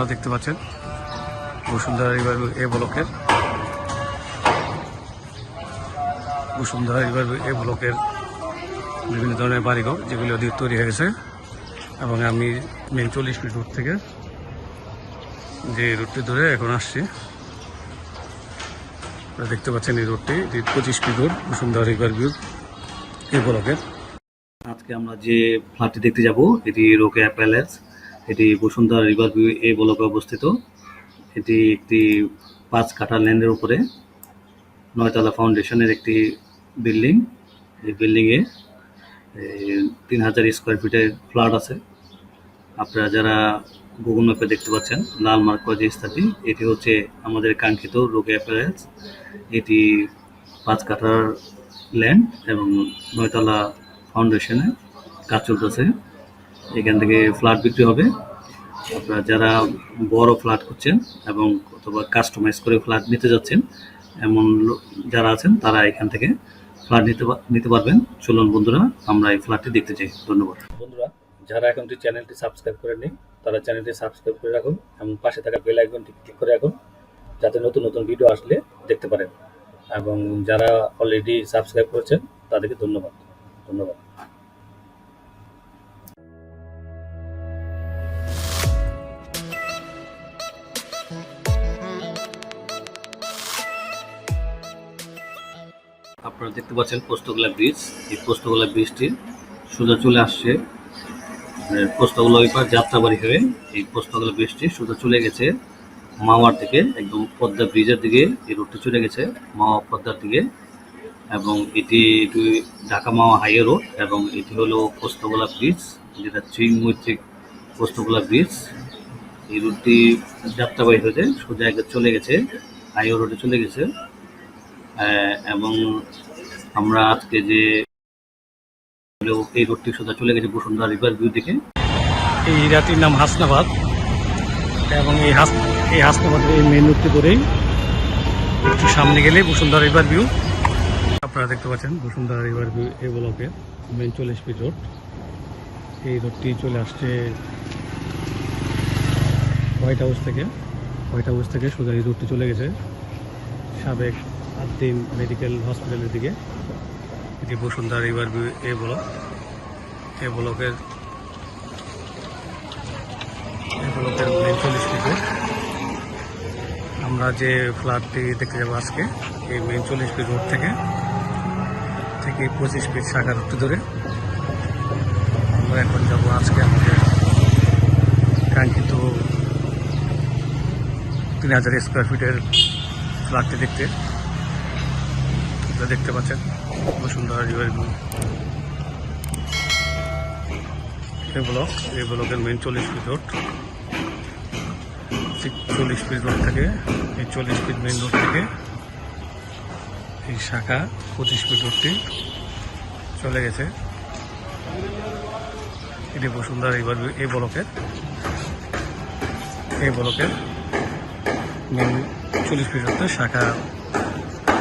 আপনারা দেখতে পাচ্ছেন বসুন্ধরা রিভার এ ব্লকের বসুন্ধরা রিভার এ ব্লকের বিভিন্ন ধরনের বাড়িঘর যেগুলো দিয়ে তৈরি হয়ে গেছে এবং আমি মেন চল্লিশ ফিট রুট থেকে যে রুটটি ধরে এখন আসছি। দেখতে পাচ্ছেন এই রোডটি পঁচিশ feet road Bashundhara river view A ব্লকের। আজকে আমরা যে ফ্ল্যাটটি দেখতে যাব, এটি রোকে প্যালেস এটি বসুন্ধরা রিভার ভিউ এই ব্লকে অবস্থিত। এটি একটি পাঁচ কাঠা ল্যান্ডের উপরে নয়তলা ফাউন্ডেশনের একটি বিল্ডিং এই বিল্ডিংয়ে তিন হাজার স্কোয়ার ফিটের ফ্ল্যাট আছে। আপনারা যারা গুগল ম্যাপে দেখতে পাচ্ছেন, লাল মার্ক যে স্থানটি, এটি হচ্ছে আমাদের কাঙ্ক্ষিত রোগে অ্যাপারেন্স এটি পাঁচ কাঠার ল্যান্ড এবং নয়তলা ফাউন্ডেশনে কাজ চলতেছে। এখান থেকে ফ্ল্যাট বিক্রি হবে। আপনারা যারা বড় ফ্ল্যাট করছেন এবং অথবা কাস্টমাইজ করে ফ্ল্যাট নিতে যাচ্ছেন, এমন যারা আছেন, তারা এখান থেকে ফ্ল্যাট নিতে নিতে পারবেন। চলুন বন্ধুরা, আমরা এই ফ্ল্যাটটি দেখতে চাই। ধন্যবাদ। বন্ধুরা, যারা এখনটি চ্যানেলটি সাবস্ক্রাইব করে করেননি, তারা চ্যানেলটি সাবস্ক্রাইব করে রাখুন এবং পাশে থাকা বেল আইকনটি ক্লিক করে রাখুন, যাতে নতুন নতুন ভিডিও আসলে দেখতে পারেন। এবং যারা অলরেডি সাবস্ক্রাইব করেছেন, তাদেরকে ধন্যবাদ। ধন্যবাদ। আপনারা দেখতে পাচ্ছেন পোস্তগোলা ব্রিজ এই পোস্তগোলা ব্রিজটি সোজা চলে আসছে। মানে পোস্তগোলা ওই যাত্রাবাড়ি হয়ে এই পোস্তগোলা ব্রিজটি সোজা চলে গেছে মাওয়ার দিকে, একদম পদ্মা ব্রিজের দিকে। এই রোডটি চলে গেছে মাওয়া পদ্মার দিকে। এবং এটি ঢাকা মাওয়া হাইওয়ে রোড এবং এটি হলো পোস্তগোলা ব্রিজ যেটা চিং মৈত্রিক পোস্তগোলা ব্রিজ এই রুটটি যাত্রাবাড়ি হয়েছে, সোজা চলে গেছে, হাইওয়ে রোডে চলে গেছে। এবং আমরা আজকে যে এই রোডটি সোজা চলে গেছে বসুন্ধরা রিভার ভিউ দিকে। এই এরিয়াটির নাম হাসনাবাদ। এবং এই হাস, এই হাসনাবাদের এই মেন রুটটি করেই একটু সামনে গেলে বসুন্ধরা রিভার ভিউ আপনারা দেখতে পাচ্ছেন বসুন্ধরা রিভার ভিউ এই ব্লকে মেন চল্লিশ ফিট রোড এই রোডটি চলে আসছে হোয়াইট হাউস থেকে। হোয়াইট হাউস থেকে সোজা এই রুটটি চলে গেছে। সাবেক আদ্দিন মেডিকেল হসপিটালের দিকে এটি Bashundhara river view, A block, A ব্লকের আমরা যে ফ্ল্যাটটি দেখতে যাব আজকে, এই মেন চল্লিশ ফিট রোড থেকে থেকে পঁচিশ ফিট শাখা রুটটি ধরে, আমরা এখন যাব আজকে আমাদের কাঙ্ক্ষিত তিন হাজার স্কোয়ার ফিটের ফ্ল্যাটটি দেখতে। দেখতে পাচ্ছেন বসুন্ধরা রিভার ভিউ এই ব্লক এই ব্লকের মেন চল্লিশ ফিট রোড চল্লিশ ফিট রোড থেকে, এই চল্লিশ ফিট মেন রোড থেকে এই শাখা পঁচিশ ফিট রোডটি চলে গেছে। এটি বসুন্ধরা রিভার ভিউ এই ব্লকের এই ব্লকের মেন চল্লিশ ফিট রোডটা শাখা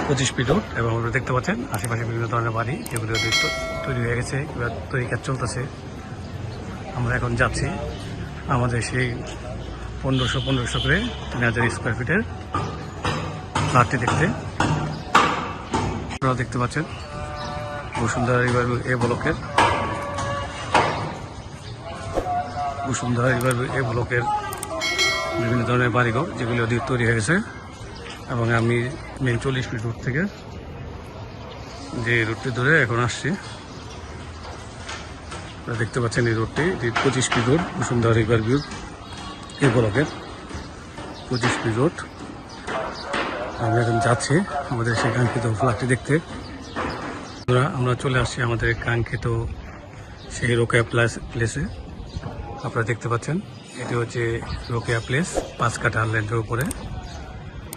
পঁচিশ ফিট রোড এবং আপনারা দেখতে পাচ্ছেন আশেপাশে বিভিন্ন ধরনের বাড়ি যেগুলো তৈরি হয়ে গেছে তৈরি কাজ চলতেছে। আমরা এখন যাচ্ছি আমাদের সেই পনেরোশো পনেরোশো করে তিন হাজার স্কোয়ার ফিটের ফ্ল্যাটটি দেখতে। আপনারা দেখতে পাচ্ছেন বসুন্ধরা রিভার এ ব্লকের, বসুন্ধরা রিভার এ ব্লকের বিভিন্ন ধরনের বাড়িঘর যেগুলো দিয়ে তৈরি হয়ে গেছে। এবং আমি মেন চল্লিশ ফিট রুট থেকে যে রুটটি ধরে এখন আসছি। দেখতে পাচ্ছেন এই রোডটি, এটি পঁচিশ feet road, Bashundhara river view এই ব্লকের পঁচিশ ফিট রোড। আমরা এখন যাচ্ছি আমাদের সেই কাঙ্ক্ষিত ফ্ল্যাটটি দেখতে। আমরা আমরা চলে আসছি আমাদের কাঙ্ক্ষিত সেই রোকেয়া প্লেস প্লেসে আপনারা দেখতে পাচ্ছেন, এটি হচ্ছে রোকেয়া প্লেস পাঁচ কাঠা ল্যান্ডের উপরে।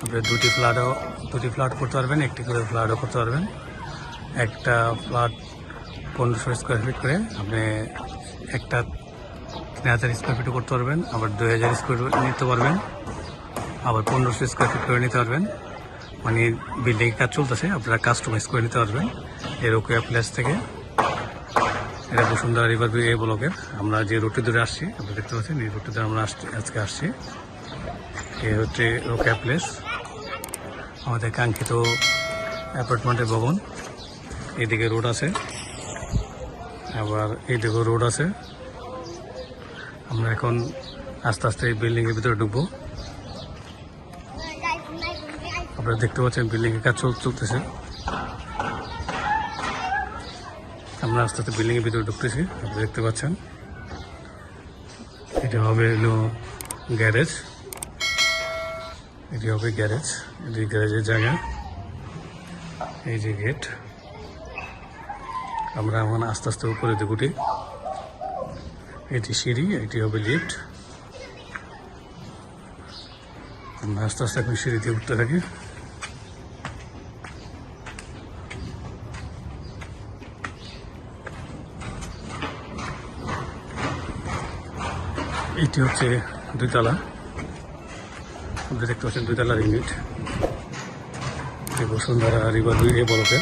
আপনি দুটি ফ্ল্যাটও, দুটি ফ্ল্যাট করতে পারবেন, একটি করে ফ্ল্যাটও করতে পারবেন। একটা ফ্ল্যাট পনেরোশো স্কোয়ার ফিট করে আপনি একটা তিন হাজার স্কোয়ার ফিটও করতে পারবেন, আবার দুই হাজার স্কোয়ার নিতে পারবেন, আবার পনেরোশো স্কোয়ার ফিট করে নিতে পারবেন। মানে বিল্ডিং কাজ চলতেছে, আপনারা কাস্টমাইজ করে নিতে পারবেন। এই রোকিয়া প্লেস থেকে। এটা বসুন্ধরা রিভার ভিউ এ ব্লকের আমরা যে রুটটি ধরে আসছি, আপনি দেখতে পাচ্ছেন, এই রুটটি ধরে আমরা আজকে আসছি। এ হচ্ছে রোকেয়া প্লেস আমাদের কাঙ্ক্ষিত অ্যাপার্টমেন্টের ভবন। এদিকে রোড আছে। আবার এইদিকে রোড আছে। আমরা এখন আস্তে আস্তে এই বিল্ডিংয়ের ভিতরে ঢুকবো। আপনারা দেখতে পাচ্ছেন বিল্ডিং এর কাজ চল- চলতেছে। আমরা আস্তে আস্তে বিল্ডিং এর ভিতরে ঢুকতেছি, আপনারা দেখতে পাচ্ছেন। এটা হবে হলো গ্যারেজ। এটি হবে গ্যারেজ এটি গ্যারেজের জায়গা এই যে গেট আমরা এখন আস্তে আস্তে উপরে উঠি এটি সিঁড়ি এটি হবে লিফট আমরা আস্তে আস্তে এখন সিঁড়ি দিয়ে উঠতে থাকি এটি হচ্ছে দুইতলা আপনি দেখতে পাচ্ছেন দুইতলার ইউনিট। বসুন্ধরা রিভার দুই এ বলকে।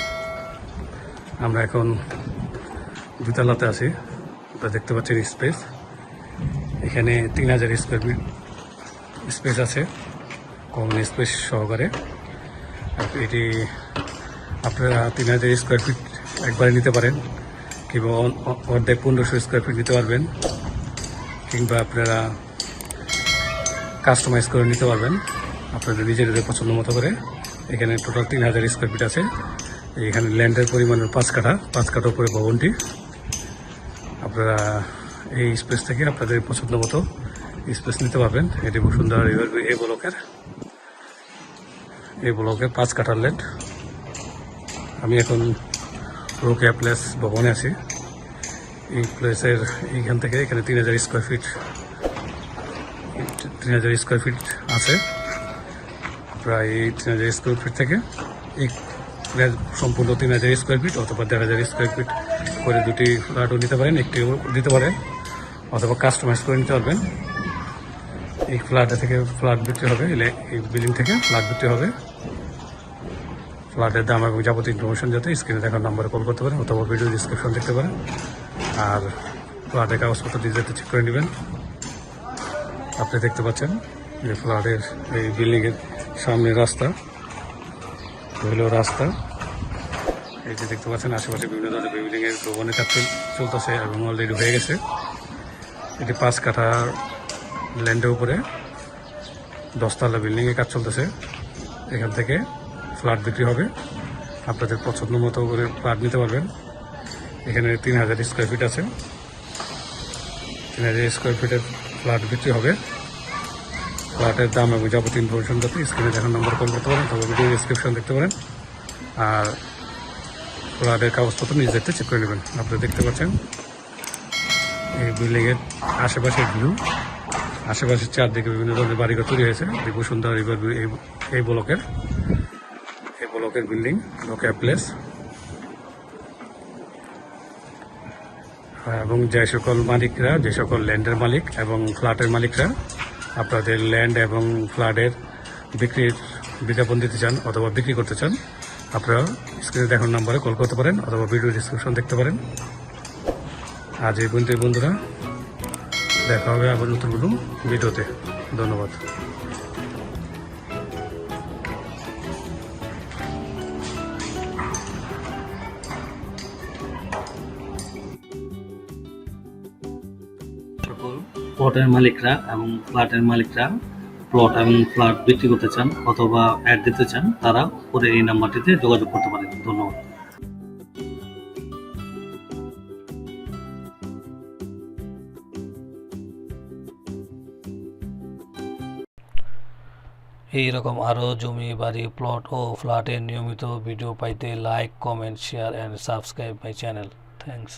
আমরা এখন দুতলাতে আছি। আপনারা দেখতে পাচ্ছেন স্পেস। এখানে তিন হাজার স্কোয়ার ফিট স্পেস আছে, কমন স্পেস সহকারে। এটি আপনারা তিন হাজার স্কোয়ার ফিট একবারে নিতে পারেন, কিংবা অর্ধেক পনেরোশো স্কোয়ার ফিট নিতে পারবেন। কিংবা আপনারা কাস্টমাইজ করে নিতে পারবেন। আপনাদের নিজেদের পছন্দ মতো করে। এখানে টোটাল তিন হাজার স্কোয়ার ফিট আছে। এখানে ল্যান্ডের পরিমাণের পাঁচ কাঠা পাঁচ কাঠা উপরে ভবনটি। আপনারা এই স্পেস থেকে আপনাদের পছন্দ মতো স্পেস নিতে পারবেন। এটি বসুন্ধরা রিভার এই ব্লকের এই ব্লকের পাঁচ কাঠার ল্যান্ড আমি এখন রোকেয়া প্লেস ভবনে আছি। এই প্লেসের এইখান থেকে এখানে তিন হাজার স্কোয়ার ফিট তিন হাজার স্কোয়ার ফিট আছে। প্রায় তিন হাজার স্কোয়ার ফিট থেকে এক সম্পূর্ণ তিন হাজার স্কোয়ার ফিট অথবা দেড় হাজার স্কোয়ার ফিট করে দুটি ফ্ল্যাটও নিতে পারেন একটিও দিতে পারেন, অথবা কাস্টমাইজ করে নিতে পারবেন। এই ফ্ল্যাটে থেকে ফ্ল্যাট বিক্রি হবে, এই বিল্ডিং থেকে ফ্ল্যাট বিক্রি হবে। ফ্ল্যাটের দাম এবং যাবতীয় ইনফরমেশন যাতে স্ক্রিনে দেখার নাম্বারে কল করতে পারেন অথবা ভিডিও ডিসক্রিপশন দেখতে পারেন। আর ফ্ল্যাটের কাগজপত্র ডিজিটাতে চেক করে নেবেন। আপনি দেখতে পাচ্ছেন যে ফ্ল্যাটের এই বিল্ডিংয়ের সামনে রাস্তা। হলো রাস্তা। এই যে দেখতে পাচ্ছেন, আশেপাশে বিভিন্ন ধরনের বিল্ডিংয়ের ভবনের কাজ চল- চলতেছে এবং অলরেডি হয়ে গেছে। এটি পাঁচ কাঠা ল্যান্ডের উপরে দশতলা বিল্ডিংয়ের কাজ চলতেছে। এখান থেকে ফ্ল্যাট বিক্রি হবে। আপনাদের পছন্দ মতো করে ফ্ল্যাট নিতে পারবেন। এখানে তিন হাজার স্কোয়ার ফিট আছে। তিন হাজার স্কোয়ার ফিটের ফ্ল্যাট বিক্রি হবে। ফ্ল্যাটের দাম এবং যাবতীয় ইনফরমেশন যাতে স্ক্রিনে দেখার নম্বর কল করতে পারেন তবে ভিডিও ডিসক্রিপশন দেখতে পারেন। আর ফ্ল্যাটের কাগজপত্র নিজ দেখতে চেক করে নেবেন। আপনারা দেখতে পাচ্ছেন এই বিল্ডিংয়ের আশেপাশের ভিউ আশেপাশের চারদিকে বিভিন্ন ধরনের বাড়িঘর তৈরি হয়েছে। এই সুন্দর রিভার এই ব্লকের এই ব্লকের বিল্ডিং লোকের প্লেস এবং যে সকল মালিকরা, যে সকল ল্যান্ডের মালিক এবং ফ্ল্যাটের মালিকরা আপনাদের ল্যান্ড এবং ফ্ল্যাটের বিক্রির বিজ্ঞাপন দিতে চান অথবা বিক্রি করতে চান, আপনারা স্ক্রিনে দেখানোর নাম্বারে কল করতে পারেন অথবা ভিডিও ডিসক্রিপশন দেখতে পারেন। আজ এই পর্যন্ত বন্ধুরা, দেখা হবে আবার নতুন কোনো ভিডিওতে ধন্যবাদ। প্লটের মালিকরা এবং ফ্ল্যাটের মালিকরা প্লট এবং ফ্ল্যাট বিক্রি করতে চান অথবা অ্যাড দিতে চান, তারা পরে এই নাম্বারটিতে যোগাযোগ করতে পারেন। ধন্যবাদ। এই রকম আরও জমি, বাড়ি প্লট ও ফ্ল্যাটের নিয়মিত ভিডিও পাইতে like comment share and subscribe my channel thanks